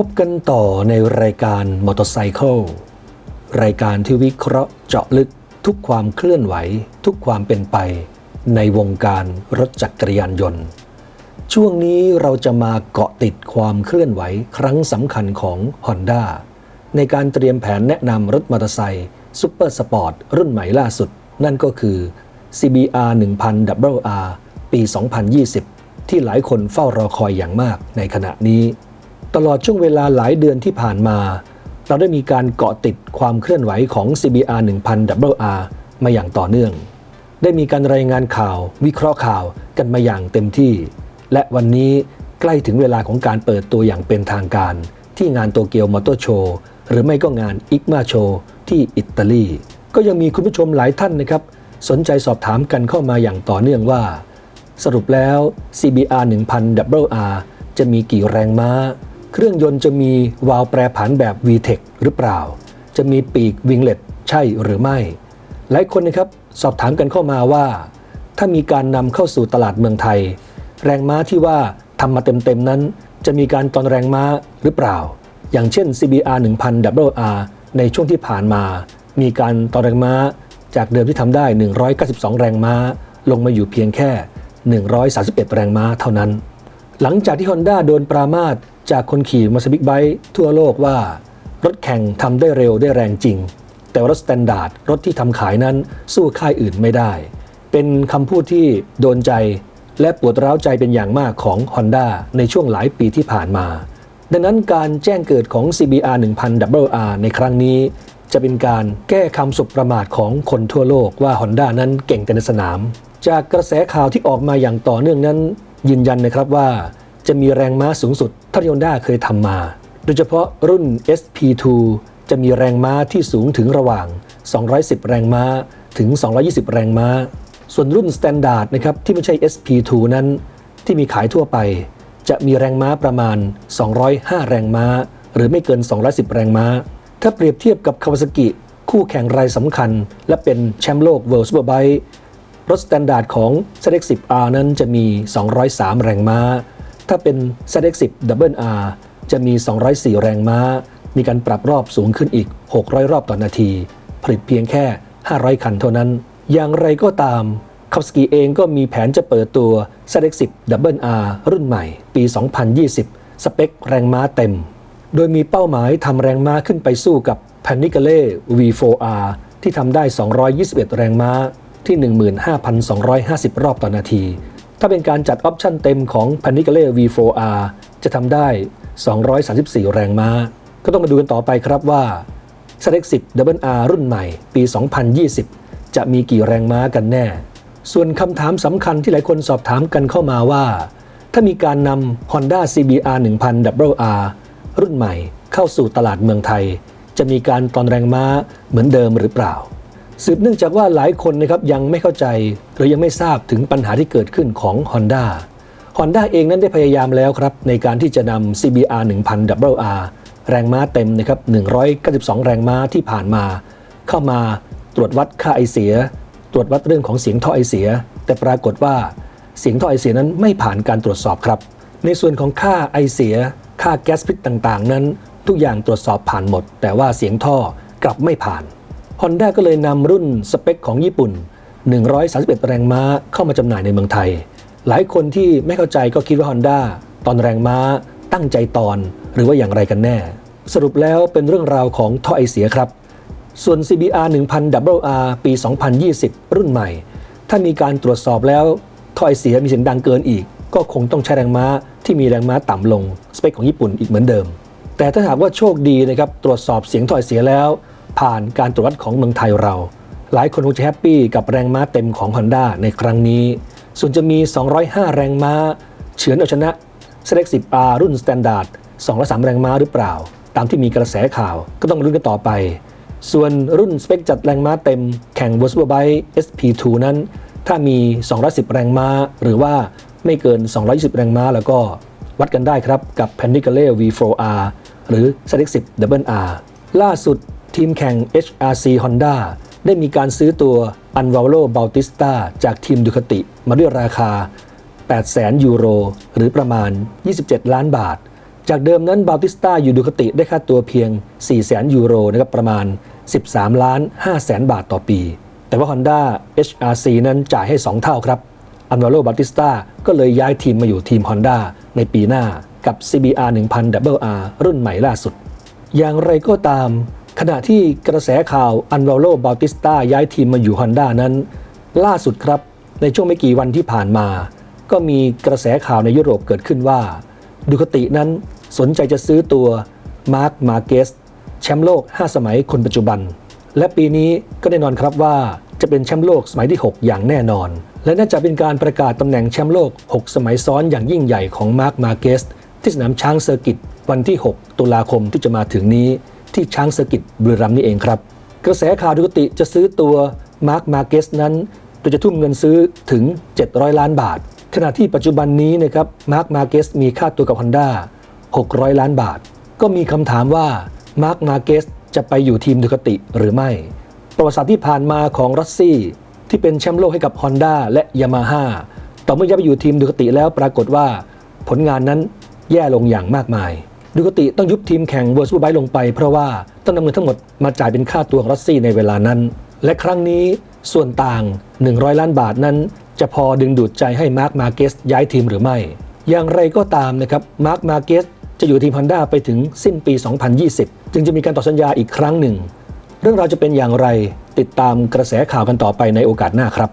พบกันต่อในรายการมอเตอร์ไซค์รายการที่วิเคราะห์เจาะลึกทุกความเคลื่อนไหว ทุกความเป็นไป ในวงการรถจักรยานยนต์ ช่วงนี้เราจะมาเกาะติดความเคลื่อนไหวครั้งสำคัญของ Honda ในการเตรียมแผนแนะนำรถมอเตอร์ไซค์ซูเปอร์สปอร์ตรุ่นใหม่ล่าสุด นั่นก็คือ CBR 1000 WR ปี 2020 ที่หลายคนเฝ้ารอคอยอย่างมากในขณะนี้ ตลอดช่วงเวลาหลายเดือนที่ผ่านมา เราได้มีการเกาะติดความเคลื่อนไหวของ CBR 1000 WR มาอย่างต่อเนื่อง ได้มีการรายงานข่าว วิเคราะห์ข่าวกันมาอย่างเต็มที่ และวันนี้ใกล้ถึงเวลาของการเปิดตัวอย่างเป็นทางการ ที่งานโตเกียวมอเตอร์โชว์หรือไม่ก็งานอิกมาโชว์ที่อิตาลี ก็ยังมีคุณผู้ชมหลายท่านนะครับ สนใจสอบถามกันเข้ามาอย่างต่อเนื่องว่า สรุปแล้ว CBR 1000 WR จะมีกี่แรงม้า เครื่องยนต์จะมีวาล์วแปรผันแบบ VTEC หรือเปล่า จะมีปีกวิงเล็ตใช่หรือไม่ หลายคนนะครับสอบถามกันเข้ามาว่า ถ้ามีการนำเข้าสู่ตลาดเมืองไทย แรงม้าที่ว่าทำมาเต็มๆนั้น จะมีการตอนแรงม้าหรือเปล่า อย่างเช่น CBR 1000 WR ในช่วงที่ผ่านมา มีการตอนแรงม้าจากเดิมที่ทำได้ 192 แรงม้า ลงมาอยู่เพียงแค่ 131 แรงม้าเท่านั้น หลังจากที่ Honda โดนปรามาส จากคนขี่มอเตอร์บิ๊กไบค์ทั่วโลกว่า รถแข่งทำได้เร็วได้แรงจริง แต่ว่ารถสแตนดาร์ดรถที่ทำขายนั้นสู้ค่ายอื่นไม่ได้ เป็นคำพูดที่โดนใจและปวดร้าวใจเป็นอย่างมากของ Honda ในช่วงหลายปีที่ผ่านมา ดังนั้นการแจ้งเกิดของ CBR 1000 WR ในครั้งนี้ จะเป็นการแก้คำสุประมาทของคนทั่วโลกว่า Honda นั้นเก่งแต่ในสนาม จากกระแสข่าวที่ออกมาอย่างต่อเนื่องนั้น ยืนยันนะครับว่า จะมีแรงม้าสูงสุดเท่าที่ Honda เคยทำมา โดยเฉพาะรุ่น SP2 จะมีแรงม้าที่สูงถึงระหว่าง 210 แรงม้าถึง 220 แรงม้า ส่วนรุ่น Standard นะครับที่ไม่ใช่ SP2 นั้น ที่มีขายทั่วไป จะมีแรงม้าประมาณ 205 แรงม้า หรือไม่เกิน 210 แรงม้า ถ้าเปรียบเทียบกับคาวาซากิคู่แข่งรายสำคัญ และเป็นแชมป์โลก World Superbike รถสแตนดาร์ดของ ZX10R นั้นจะมี 203 แรงม้า ถ้าเป็น ZX10 Double R จะมี 204 แรงม้า มีการปรับรอบสูงขึ้นอีก 600 รอบต่อนนาที ผลิตเพียงแค่ 500 คันเท่านั้น อย่างไรก็ตามคาสกีเองก็มีแผนจะเปิดตัว ZX10 Double R รุ่นใหม่ ปี 2020 สเปคแรงม้าเต็ม โดยมีเป้าหมายทำแรงม้าขึ้นไปสู้กับ p a n i c a l e V4R ที่ทำได้ 221 แรงม้าที่ 15,250 รอบต่อนาที ถ้าเป็นการจัดออปชั่นเต็มของ p a n i c a l e V4R จะทำได้ 234 แรงม้า ก็ต้องมาดูกันต่อไปครับว่า ZX10 Double R รุ่นใหม่ปี 2020 จะมีกี่แรงม้ากันแน่ ส่วนคำถามสำคัญที่หลายคนสอบถามกันเข้ามาว่า ถ้ามีการนำ Honda CBR 1000 WR รุ่นใหม่เข้าสู่ตลาดเมืองไทย จะมีการตอนแรงม้าเหมือนเดิมหรือเปล่า สืบเนื่องจากว่าหลายคนนะครับยังไม่เข้าใจหรือยังไม่ทราบถึงปัญหาที่เกิดขึ้นของ Honda Honda เองนั้นได้พยายามแล้วครับในการที่จะนำ CBR 1000 WR แรงม้าเต็มนะครับ192 แรงม้าที่ผ่านมา เข้ามาตรวจวัดค่าไอเสีย ตรวจวัดเรื่องของเสียงท่อไอเสีย แต่ปรากฏว่าเสียงท่อไอเสียนั้นไม่ผ่านการตรวจสอบครับ ในส่วนของค่าไอเสีย ค่าแก๊สพิษต่างๆ นั้น ทุกอย่างตรวจสอบผ่านหมด แต่ว่าเสียงท่อกลับไม่ผ่าน Honda ก็เลยนำรุ่นสเปคของญี่ปุ่น 131 แรงม้าเข้ามาจำหน่ายในเมืองไทย หลายคนที่ไม่เข้าใจก็คิดว่า Honda ตอนแรงม้าตั้งใจตอน หรือว่าอย่างไรกันแน่ สรุปแล้วเป็นเรื่องราวของท่อไอเสียครับ ส่วน CBR 1000 WR ปี 2020 รุ่นใหม่ ถ้ามีการตรวจสอบแล้วท่อไอเสียมีเสียงดังเกินอีก ก็คงต้องใช้แรงม้าที่มีแรงม้าต่ำลง สเปคของญี่ปุ่นอีกเหมือนเดิม แต่ถ้าหากว่าโชคดีนะครับตรวจสอบเสียงท่อไอเสียแล้ว ผ่านการตรวจวัดของเมืองไทยเรา หลายคนคงจะแฮปปี้กับแรงม้าเต็มของ Honda ในครั้งนี้ ส่วนจะมี 205 แรงม้า เฉือนเอาชนะ ZX10R รุ่น Standard 203 แรงม้าหรือเปล่า ตามที่มีกระแสข่าวก็ต้องลุ้นกันต่อไป ส่วนรุ่นสเปคจัดแรงม้าเต็มแข่ง World Superbike SP2 นั้น ถ้ามี 210 แรงม้า หรือว่าไม่เกิน 220 แรงม้าแล้วก็วัดกันได้ครับกับ p a n i c a l e V4R หรือ ZX10 Double R ล่าสุด ทีมแข่ง HRC Honda ได้มีการซื้อตัว Anvalo Bautista จากทีมดูคติมาด้วยราคา 800,000 ยูโร หรือประมาณ 27 ล้านบาท จากเดิมนั้นบาติสตาอยู่ดูคติได้ค่าตัวเพียง 4 0 0 0 0 0 ยูโรนะครับประมาณ 13 ล้าน5แสนบาทต่อปี แต่ว่า Honda HRC นั้นจ่ายให้ 2 เท่าครับอันวาโลบาติสตาก็เลยย้ายทีมมาอยู่ทีม Honda ในปีหน้ากับ CBR 1000 WR รุ่นใหม่ล่าสุด อย่างไรก็ตาม ขณะที่กระแสข่าวอันวาโลบาติสตาย้ายทีมมาอยู่ Honda นั้น ล่าสุดครับในช่วงไม่กี่วันที่ผ่านมา ก็มีกระแสข่าวในยุโรปเกิดขึ้นว่า ดูคตินั้นสนใจจะซื้อตัวมาร์คมาเกสแชมป์โลก 5 สมัยคนปัจจุบัน และปีนี้ก็แน่นอนครับว่าจะเป็นแชมป์โลกสมัยที่ 6 อย่างแน่นอน และน่าจะเป็นการประกาศตำแหน่งแชมป์โลก 6 สมัยซ้อนอย่างยิ่งใหญ่ของมาร์คมาเกสที่สนามช้างเซอร์กิตวันที่ 6 ตุลาคมที่จะมาถึงนี้ ที่ช้างเซอร์กิตบุรีรัมย์นี่เองครับ กระแสข่าวดูคติจะซื้อตัวมาร์คมาเกสนั้นโดยจะทุ่มเงินซื้อถึง 700 ล้านบาท ขณะที่ปัจจุบันนี้นะครับมาร์คมาเกสมีค่าตัวกับ Honda 600 ล้านบาท ก็มีคำถามว่ามาร์คมาเกสจะไปอยู่ทีมดูคติหรือไม่ ประวัติศาสตร์ที่ผ่านมาของรัสซี่ที่เป็นแชมป์โลกให้กับ Honda และ Yamaha ต่อเมื่อย้ายไปอยู่ทีมดูคติแล้วปรากฏว่า ผลงานนั้นแย่ลงอย่างมากมาย ดูคติต้องยุบทีมแข่งเวอร์ซูไบลงไป เพราะว่าต้องนำเงินทั้งหมดมาจ่ายเป็นค่าตัวของรัสซี่ในเวลานั้น และครั้งนี้ส่วนต่าง 100 ล้านบาทนั้น จะพอดึงดูดใจให้มาร์คมาเกสย้ายทีมหรือไม่ อย่างไรก็ตามนะครับมาร์คมาเกสจะอยู่ทีม Honda ไปถึงสิ้นปี 2020 จึงจะมีการต่อสัญญาอีกครั้งหนึ่ง เรื่องราวจะเป็นอย่างไรติดตามกระแสข่าวกันต่อไปในโอกาสหน้าครับ